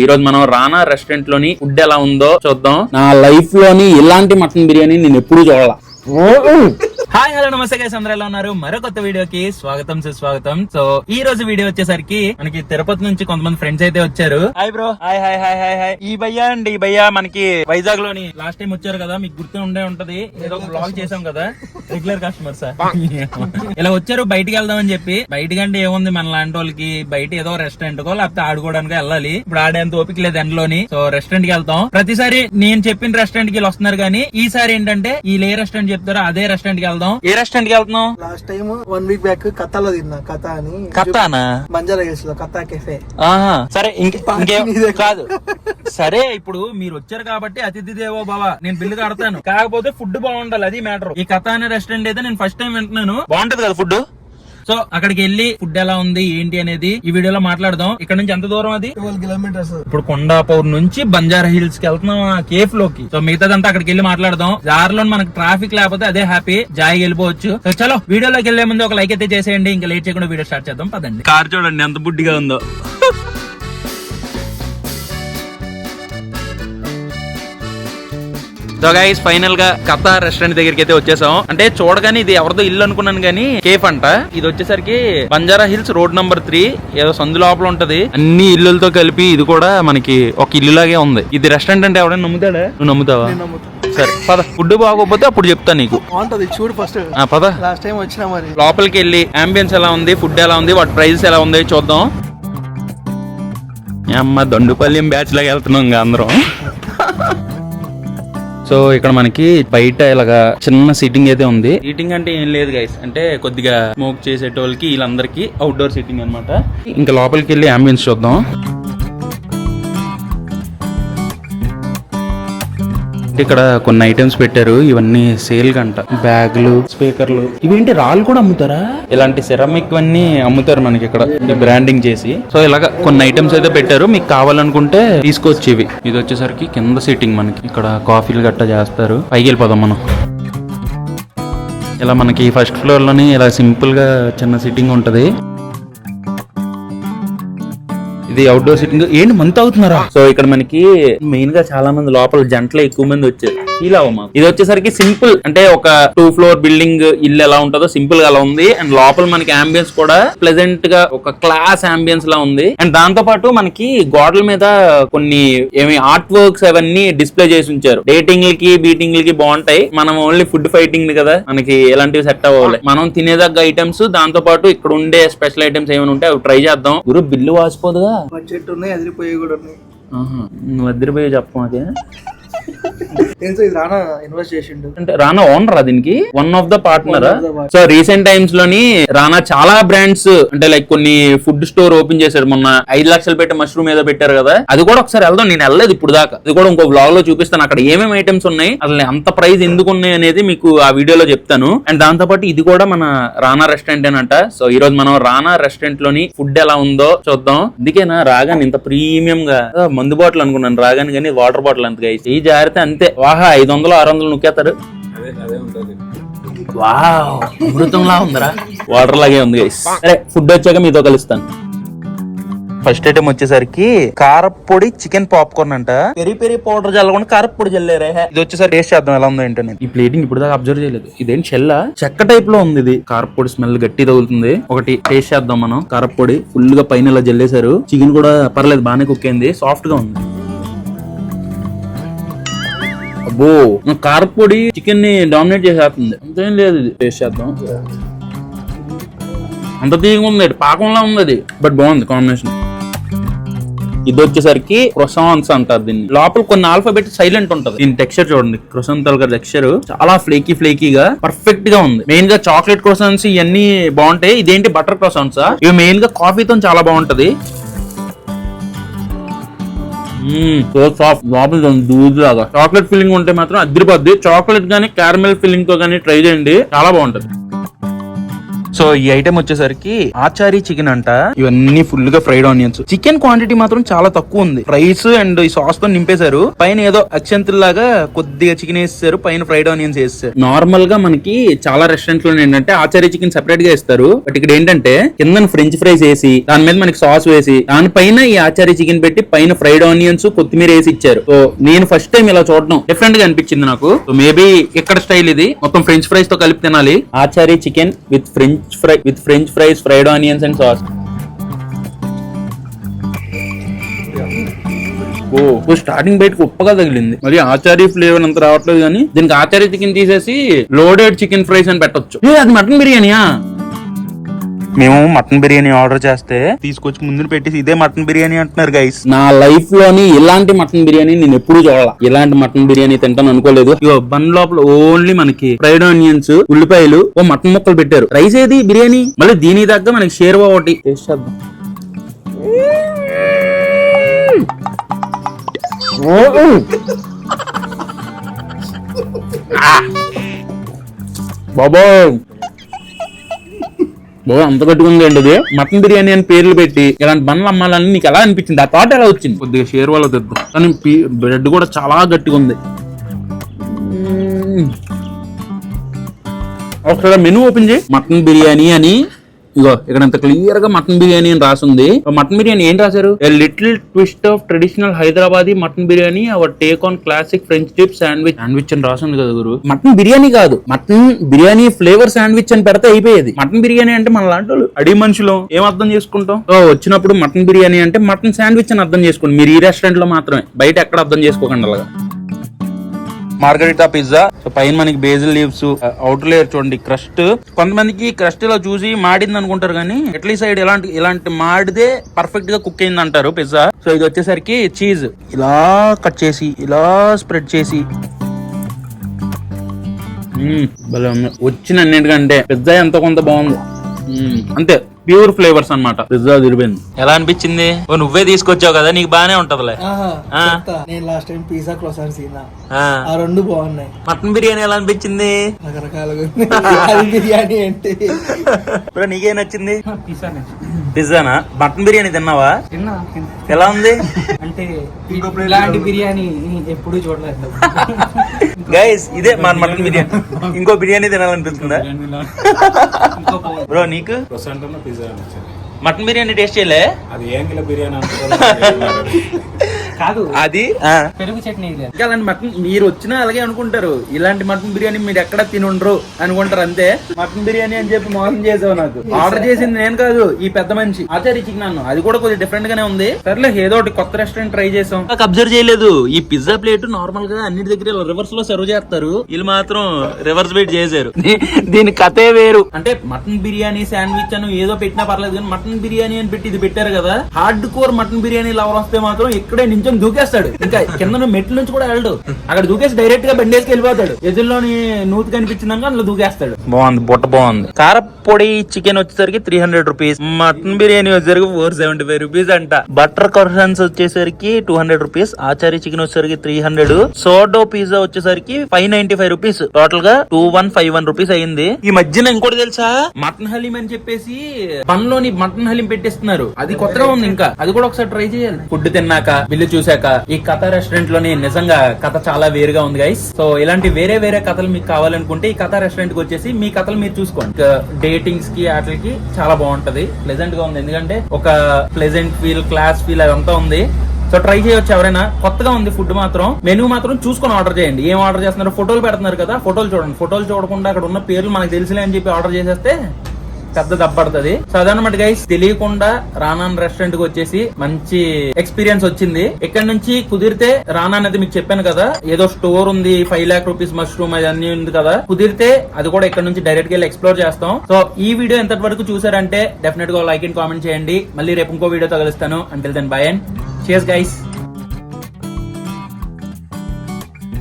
ఈ రోజు మనం రానా రెస్టారెంట్లోని ఫుడ్ ఎలా ఉందో చూద్దాం. నా లైఫ్లోని ఇలాంటి మటన్ బిర్యానీ నేను ఎప్పుడూ చూడాల. హాయ్ హలో నమస్తే గైస్ అందరూ ఎలా ఉన్నారు? మరో కొత్త వీడియోకి స్వాగతం సుస్వాగతం. సో ఈ రోజు వీడియో వచ్చేసరికి మనకి తిరుపతి నుంచి కొంతమంది ఫ్రెండ్స్ అయితే వచ్చారు. Hi bro hi hi hi hi hi ఈ భయ్యా అండి ఈ భయ్యా మనకి వైజాగ్లోని లాస్ట్ టైం వచ్చారు కదా మీకు గుర్తు ఉండే ఉంటది. ఏదో బ్లాగ్ చేసాం కదా. రెగ్యులర్ కస్టమర్ సార్ ఇలా వచ్చారు బయటికి వెళ్దాం అని చెప్పి. బయటికి అంటే ఏముంది మన లాంటి వాళ్ళకి? బయట ఏదో రెస్టారెంట్ కో లేకపోతే ఆడుకోవడానికి వెళ్ళాలి. ఇప్పుడు ఆడేంత ఓపిక లేదు ఎండలోని సో రెస్టారెంట్కి వెళ్తాం. ప్రతిసారి నేను చెప్పిన రెస్టారెంట్కి వీళ్ళు వస్తున్నారు కానీ ఈసారి ఏంటంటే వీళ్ళు ఏ రెస్టారెంట్ చెప్తారో అదే రెస్టారెంట్కి వెళ్దాం. ఏ రెస్టారెంట్కి వెళ్తున్నాం last time one week back కథలో తిన్నా కథ అని. కత్తానా బంజారా హిల్స్లో కథ కెఫే ఆహా సరే ఇంక-. కాదు. సరే ఇప్పుడు మీరు వచ్చారు కాబట్టి అతిథి దేవో బావ నేను బిల్లు కడతాను. కాకపోతే ఫుడ్ బాగుండాలి అది మ్యాటర్ ఈ కథ అనే రెస్టారెంట్ అయితే నేను ఫస్ట్ టైం వింటున్నాను. బాగుంటది కదా ఫుడ్ సో అక్కడికి వెళ్ళి ఫుడ్ ఎలా ఉంది ఏంటి అనేది ఈ వీడియోలో మాట్లాడదాం. ఇక్కడ నుంచి ఎంత దూరం అది? ట్వెల్వ్ కిలోమీటర్స్ ఇప్పుడు కొండాపూర్ నుంచి బంజారా హిల్స్కి వెళ్తున్నాం ఆ కేఫ్లోకి. సో మిగతాదంతా అక్కడికి వెళ్ళి మాట్లాడదాం. దారిలో మనకు ట్రాఫిక్ లేకపోతే అదే హ్యాపీ జాయిగా వెళ్ళిపోవచ్చు. సో చలో వీడియోలోకి వెళ్ళే ముందు ఒక లైక్ అయితే చేసేయండి. ఇంకా లేట్ చేయకుండా వీడియో స్టార్ట్ చేద్దాం. పదండి. కార్ చూడండి ఎంత బుడ్డిగా ఉందో. సో గైస్ ఫైనల్గా కథ రెస్టారెంట్ దగ్గరికి అయితే వచ్చేసాం. అంటే చూడగానే ఇది ఎవరిదో ఇల్లు అనుకున్నాను కానీ కేఫ్ అంట. ఇది వచ్చేసరికి Banjara hills road number three ఏదో సందు లోపల ఉంటది. అన్ని ఇల్లులతో కలిపి ఇది కూడా మనకి ఒక ఇల్లు లాగే ఉంది. ఇది రెస్టారెంట్ అంటే ఎవరైనా నమ్ముతాడా? నువ్వు నమ్ముతావా? సరే పద. ఫుడ్ బాగోకపోతే అప్పుడు చెప్తా నీకు. బాగుంటది. చూడు ఫస్ట్ పద. లాస్ట్ టైం వచ్చినా మరి. లోపలికి వెళ్ళి అంబియన్స్ ఎలా ఉంది? ఫుడ్ ఎలా ఉంది? వాటి ప్రైజెస్ ఎలా ఉంది? చూద్దాం. అమ్మ దొండుపల్లి బ్యాచ్ లాగా వెళ్తున్నాం అందరం. సో ఇక్కడ మనకి బయట ఇలాగా చిన్న సీటింగ్ అయితే ఉంది. సీటింగ్ అంటే ఏం లేదు గైస్ అంటే కొద్దిగా స్మోక్ చేసేటోళ్ళకి వీళ్ళందరికీ అవుట్డోర్ సీటింగ్ అన్నమాట. ఇంకా లోపలికి వెళ్ళి అంబియన్స్ చూద్దాం. ఇక్కడ కొన్ని ఐటమ్స్ పెట్టారు. ఇవన్నీ సేల్ గంట బ్యాగులు స్పీకర్లు. ఇవేంటి రాళ్ళు కూడా అమ్ముతారా? ఇలాంటి సిరమిక్ అన్ని అమ్ముతారు మనకి ఇక్కడ. బ్రాండింగ్ చేసి. సో ఇలాగ కొన్ని ఐటమ్స్ అయితే పెట్టారు. మీకు కావాలనుకుంటే తీసుకోవచ్చు ఇవి. ఇది వచ్చేసరికి కింద సీటింగ్ మనకి. ఇక్కడ కాఫీలు గట్టా చేస్తారు. పైకి వెళ్ళిపోదాం మనం. ఇలా మనకి ఫస్ట్ ఫ్లోర్లోని ఇలా సింపుల్గా చిన్న సిట్టింగ్ ఉంటది. ఇది అవుట్డోర్ సిట్టింగ్ ఏంటి మంత్ అవుతున్నారా? సో ఇక్కడ మనకి మెయిన్గా చాలా మంది లోపల జంటలు ఎక్కువ మంది వచ్చారు. ఫీల్ అవ్వమా ఇది వచ్చేసరికి సింపుల్ అంటే ఒక టూ ఫ్లోర్ బిల్డింగ్ ఇల్లు ఎలా ఉంటుందో సింపుల్గా అలా ఉంది. అండ్ లోపల మనకి అంబియన్స్ కూడా ప్లెజెంట్గా ఒక క్లాస్ అంబియన్స్ లా ఉంది. అండ్ దాంతో పాటు మనకి గోడల మీద కొన్ని ఏమి ఆర్ట్ వర్క్స్ అవన్నీ డిస్ప్లే చేసి ఉంచారు. డేటింగ్ లకి బీటింగ్ లకి బాగుంటాయి. మనం ఓన్లీ ఫుడ్ ఫైటింగ్ కదా మనకి ఎలాంటివి సెట్ అవ్వాలి మనం తినేదగ్గ ఐటమ్స్ దాంతో పాటు ఇక్కడ ఉండే స్పెషల్ ఐటమ్స్ ఏమైనా ఉంటే అవి ట్రై చేద్దాం. గురు బిల్లు వాసిపోదుగా బడ్జెట్ ఉన్నాయి అదిరిపోయి కూడా ఉన్నాయి ఆహా. నువ్వు వద్దిరిపోయి చెప్పం అదే అంటే రానా ఓనర్ దీనికి? One of the partner. So recent టైమ్స్లోని Rana చాలా బ్రాండ్స్ అంటే లైక్ కొన్ని ఫుడ్ స్టోర్ ఓపెన్ చేశాడు మొన్న. ఐదు లక్షలు పెట్టి మష్రూమ్ ఏదో పెట్టారు కదా. అది కూడా ఒకసారి వెళ్దాం నేను వెళ్ళలేదు ఇప్పుడు దాకా. అది కూడా ఇంకో బ్లాగ్లో చూపిస్తాను. అక్కడ ఏమేమి ఐటమ్స్ ఉన్నాయి అసలు అంత ప్రైస్ ఎందుకు ఉన్నాయి అనేది మీకు ఆ వీడియోలో చెప్తాను. అండ్ దాంతో పాటు ఇది కూడా మన రానా రెస్టారెంట్ అంట సో ఈ రోజు మనం రానా రెస్టారెంట్లోని ఫుడ్ ఎలా ఉందో చూద్దాం. అందుకేనా రాగానే ఇంత ప్రీమియం గా మందు బాటిల్ అనుకున్నాను. రాగానే కానీ వాటర్ బాటిల్ అంత guys. ఈ జాగ్రత్త అంతే. వాహా ఐదు వందలు ఆరు వందలు నొక్కేస్తారు వావ్ అమృతంలా ఉందిరా. వాటర్ లాగే ఉంది గైస్ సరే ఫుడ్ వచ్చాక మీతో కలుస్తాను. ఫస్ట్ ఐటమ్ వచ్చేసరికి కారపొడి చికెన్ పాప్కార్న్ అంట. పెరి పెరి పౌడర్ చల్లకుండా కారపొడి చల్లారే ఇది వచ్చేసరికి టేస్ట్ చేద్దాం ఎలా ఉందో ఏంటో నేను ఈ ప్లేటింగ్ ఇప్పుడు దాకా అబ్జర్వ్ చేయలేదు. ఇదేం చెల్ల? చెక్క టైప్లో ఉంది ఇది. కారపొడి స్మెల్ గట్టి తగులుతుంది. ఒకటి టేస్ట్ చేద్దాం మనం. కారపొడి ఫుల్గా పైన ఇలా జల్లేశారు. చికెన్ కూడా పర్లేదు బాగానే కుక్ అయింది సాఫ్ట్గా ఉంది. అబ్బో. కారపొడి చికెన్ని డామినేట్ చేసేస్తుంది. అంతేం లేదు ఇది. టేస్ట్ చేద్దాం. అంత తీగ ఉంది పాకంలా ఉంది అది. బట్ బాగుంది కాంబినేషన్ ఇది వచ్చేసరికి క్రొసాన్స్ అంటారు దీన్ని. లోపల కొన్ని ఆల్ఫాబెట్ సైలెంట్ ఉంటది. దీని టెక్స్చర్ చూడండి. క్రొసాన్ తలక టెక్స్చర్ చాలా ఫ్లేకీ ఫ్లేకీగా పర్ఫెక్ట్గా ఉంది. మెయిన్గా చాక్లెట్ క్రొసాన్స్ ఇవన్నీ బాగుంటాయి. ఇదేంటి బటర్ క్రొసాన్స్ ఇవి మెయిన్గా కాఫీతో చాలా బాగుంటది. సో సాఫ్ట్ లోపల దూద్ లాగా చాక్లెట్ ఫిల్లింగ్ ఉంటే మాత్రం అద్దరిపోద్ది. చాక్లెట్ గానీ క్యారమెల్ ఫిల్లింగ్తో గానీ ట్రై చేయండి. చాలా బాగుంటది. సో ఈ ఐటమ్ వచ్చేసరికి ఆచారి చికెన్ అంట. ఇవన్నీ ఫుల్గా ఫ్రైడ్ ఆనియన్స్ చికెన్ క్వాంటిటీ మాత్రం చాలా తక్కువ ఉంది. రైస్ అండ్ ఈ సాస్తో నింపేశారు. పైన ఏదో అక్షంతుల్లాగా కొద్దిగా చికెన్ వేసేసారు. పైన ఫ్రైడ్ ఆనియన్స్ వేసేసారు. నార్మల్గా మనకి చాలా రెస్టారెంట్లో ఏంటంటే ఆచారి చికెన్ సెపరేట్గా ఇస్తారు బట్ ఇక్కడ ఏంటంటే కింద ఫ్రెంచ్ ఫ్రైస్ వేసి దాని మీద మనకి సాస్ వేసి దానిపైన ఈ ఆచారి చికెన్ పెట్టి పైన ఫ్రైడ్ ఆనియన్స్ కొత్తిమీర వేసి ఇచ్చారు. సో నేను ఫస్ట్ టైం ఇలా చూడడం. డిఫరెంట్గా అనిపించింది నాకు. సో మేబీ ఇక్కడ స్టైల్ ఇది. మొత్తం ఫ్రెంచ్ ఫ్రైస్తో కలిపి తినాలి. Achari chicken with french fry with french fries fried onions and sauce oh. Starting బయట ఉప్పగా తగిలింది. మరి ఆచారి ఫ్లేవర్ అంత రావట్లేదు కానీ దీనికి ఆచారి చికెన్ తీసేసి లోడెడ్ చికెన్ ఫ్రైస్ అని పెట్టొచ్చు. అది మటన్ బిర్యానీయా? మేము మటన్ బిర్యానీ ఆర్డర్ చేస్తే తీసుకొచ్చి ముందు పెట్టేసి ఇదే మటన్ బిర్యానీ అంటున్నారు గైస్ నా లైఫ్లోని ఇలాంటి మటన్ బిర్యానీ నేను ఎప్పుడు చూడాల. ఇలాంటి మటన్ బిర్యానీ తింటాను అనుకోలేదు. ఇగో బన్ లోపల ఓన్లీ మనకి ఫ్రైడ్ ఆనియన్స్ ఉల్లిపాయలు ఓ మటన్ ముక్కలు పెట్టారు. రైస్ ఏది? బిర్యానీ? మళ్ళీ దీని దగ్గర మనకి షేర్వా ఒకటి. టేస్ట్ చేద్దాం. బాబోయ్. బాబు అంత గట్టిగా ఉంది ఏంటి ఇది మటన్ బిర్యానీ అని పేర్లు పెట్టి ఇలాంటి బండ్లు అమ్మాలని నీకు ఎలా అనిపించింది? ఆ థాట్ ఎలా వచ్చింది? కొద్దిగా షేర్ వాళ్ళ తెద్దాం కానీ బ్రెడ్ కూడా చాలా గట్టిగా ఉంది. ఒకసారి మెనూ ఓపెన్ చేయి. మటన్ బిర్యానీ అని ఇగో ఇక్కడ అంత క్లియర్గా మటన్ బిర్యానీ అని రాసింది. మటన్ బిర్యానీ ఏం రాశారు? Little twist of traditional Hyderabadi mutton biryani our take on classic french dip sandwich sandwich అని రాసింది కదా గురు. మటన్ బిర్యానీ కాదు మటన్ బిర్యానీ ఫ్లేవర్ శాండ్విచ్ అని పెడితే అయిపోయేది. మటన్ బిర్యానీ అంటే మన లాంటి వాళ్ళు అడిగి మనుషులు ఏం అర్థం చేసుకుంటాం? వచ్చినప్పుడు మటన్ బిర్యానీ అంటే మటన్ శాండ్విచ్ అని అర్థం చేసుకోండి. మీరు ఈ రెస్టారెంట్లో మాత్రమే. బయట ఎక్కడ అర్థం చేసుకోకండి అలాగా. Margherita pizza. సో పైన మనకి బేజిల్ లీవ్స్ అవుట్ లేయర్ చూడండి క్రస్ట్ కొంతమందికి క్రస్ట్ ఇలా చూసి మాడింది అనుకుంటారు కానీ ఇటలీ సైడ్ ఇలాంటి ఇలాంటి మాడిదే పర్ఫెక్ట్గా కుక్ అయింది అంటారు పిజ్జా. సో ఇది వచ్చేసరికి చీజ్ ఇలా కట్ చేసి ఇలా స్ప్రెడ్ చేసి. భలే ఉంది. వచ్చిన అన్నిటికంటే పిజ్జా ఎంతో కొంత బాగుంది. అంతే. ప్యూర్ ఫ్లేవర్స్ అన్నమాట. పిజ్జా తిరిపోయింది ఎలా అనిపించింది? ఓ నువ్వే తీసుకొచ్చావు కదా నీకు బానే ఉంటదిలే. నేను లాస్ట్ టైం పిజ్జా క్రోసాన్స్ తిన్నా. ఆ. రెండు బాగున్నాయి. మటన్ బిర్యానీ ఎలా అనిపించింది? రకరకాలుగా బిర్యానీ అంటే. నీకేం నచ్చింది? పిజ్జానా. మటన్ బిర్యానీ తిన్నావా? ఎలా ఉంది? అంటే ఇలాంటి బిర్యానీ ఎప్పుడు చూడలేదు. గైస్ ఇదే మన మటన్ బిర్యానీ. ఇంకో బిర్యానీ తినాలనిపిస్తుందా? బ్రో నీకు? మటన్ బిర్యానీ టేస్ట్ చేయలే? అది ఏం కిలో బిర్యానీ కాదు. అది? పెరుగు చట్నీ ఇంకా అలాంటి మటన్ మీరు వచ్చినా అలాగే అనుకుంటారు. ఇలాంటి మటన్ బిర్యానీ మీరు ఎక్కడ తినుండ్రు అనుకుంటారు అంతే. మటన్ బిర్యానీ అని చెప్పి మోసం చేసావు నాకు. ఆర్డర్ చేసింది నేను కాదు ఈ పెద్ద మనిషి. ఆచార్య చికెన్ అన్ను అది కూడా కొద్దిగా డిఫరెంట్ గానే ఉంది. సర్లే ఏదో ఒకటి కొత్త రెస్టారెంట్ ట్రై చేసాం. అబ్జర్వ్ చేయలేదు. ఈ పిజ్జా ప్లేట్ నార్మల్గా అన్నిటి దగ్గర రివర్స్లో సర్వ్ చేస్తారు. వీళ్ళు మాత్రం రివర్స్ బీట్ చేశారు. దీని కథే వేరు. అంటే మటన్ బిర్యానీ శాండ్విచ్ అని ఏదో పెట్టినా పర్లేదు కానీ మటన్ బిర్యానీ అని పెట్టి ఇది పెట్టారు కదా. Hard core mutton biryani lover వస్తే మాత్రం ఇక్కడే నించొని దూకేస్తాడు. ఇంకా కింద మెట్ల నుంచి కూడా వెళ్ళడు. అక్కడ దూకేసి డైరెక్ట్గా బండేసుకి వెళ్ళిపోతాడు ఎదురులోని నూతి కనిపించిందాక అందులో దూకేస్తాడు. బాగుంది బుట్ట బాగుంది. కారపొడి చికెన్ వచ్చేసరికి three hundred rupees mutton biryani వచ్చేసరికి ఫోర్ సెవెంటీ ఫైవ్ రూపీస్ అంట బటర్ కర్సన్స్ వచ్చేసరికి two hundred rupees achari chicken వచ్చేసరికి త్రీ హండ్రెడ్ సోడో పిజ్జా వచ్చేసరికి ఫైవ్ నైన్టీ ఫైవ్ రూపీస్ టోటల్గా two one five one rupees అయింది. ఈ మధ్యన ఇంకోటి తెలుసా? మటన్ హలీం అని చెప్పేసి పనిలోని మటన్ హలీం పెట్టేస్తున్నారు. అది కొత్తగా ఉంది ఇంకా. అది కూడా ఒకసారి ట్రై చేయాలి. ఫుడ్ తిన్నాక బిల్లు చూసాక ఈ కథ రెస్టారెంట్లోని నిజంగా కథ చాలా వేరుగా ఉంది గైస్ సో ఇలాంటి వేరే వేరే కథలు మీకు కావాలనుకుంటే ఈ కథ రెస్టారెంట్కి వచ్చేసి మీ కథలు మీరు చూసుకోండి. డేటింగ్స్కి వాటికి చాలా బాగుంటది. ప్లెజెంట్గా ఉంది. ఎందుకంటే ఒక ప్లెజెంట్ ఫీల్ క్లాస్ ఫీల్ అదంతా ఉంది. సో ట్రై చేయొచ్చు ఎవరైనా. కొత్తగా ఉంది ఫుడ్ మాత్రం. మెనూ మాత్రం చూసుకొని ఆర్డర్ చేయండి. ఏం ఆర్డర్ చేస్తున్నారు ఫోటోలు పెడుతున్నారు కదా ఫోటోలు చూడండి. ఫోటోలు చూడకుండా అక్కడ ఉన్న పేర్లు మనకు తెలిసిలే అని చెప్పి ఆర్డర్ చేసేస్తే పెద్ద దప్పడుతుంది సో అదనమాట గైస్ తెలియకుండా రానాన్ రెస్టారెంట్కి వచ్చేసి మంచి ఎక్స్పీరియన్స్ వచ్చింది. ఇక్కడ నుంచి కుదిరితే రానా అనేది మీకు చెప్పాను కదా ఏదో స్టోర్ ఉంది ఫైవ్ లాక్ రూపీస్ మష్రూమ్ అది అన్ని ఉంది కదా. కుదిరితే అది కూడా ఇక్కడ నుంచి డైరెక్ట్గా వెళ్ళి ఎక్స్ప్లోర్ చేస్తాం. సో ఈ వీడియో ఎంత వరకు చూసారంటే డెఫినెట్గా లైక్ అండ్ కామెంట్ చేయండి. మళ్ళీ రేపు ఇంకో వీడియో తగిలిస్తాను. అంటిల్ దెన్ బై అండ్ చేస్ గైస్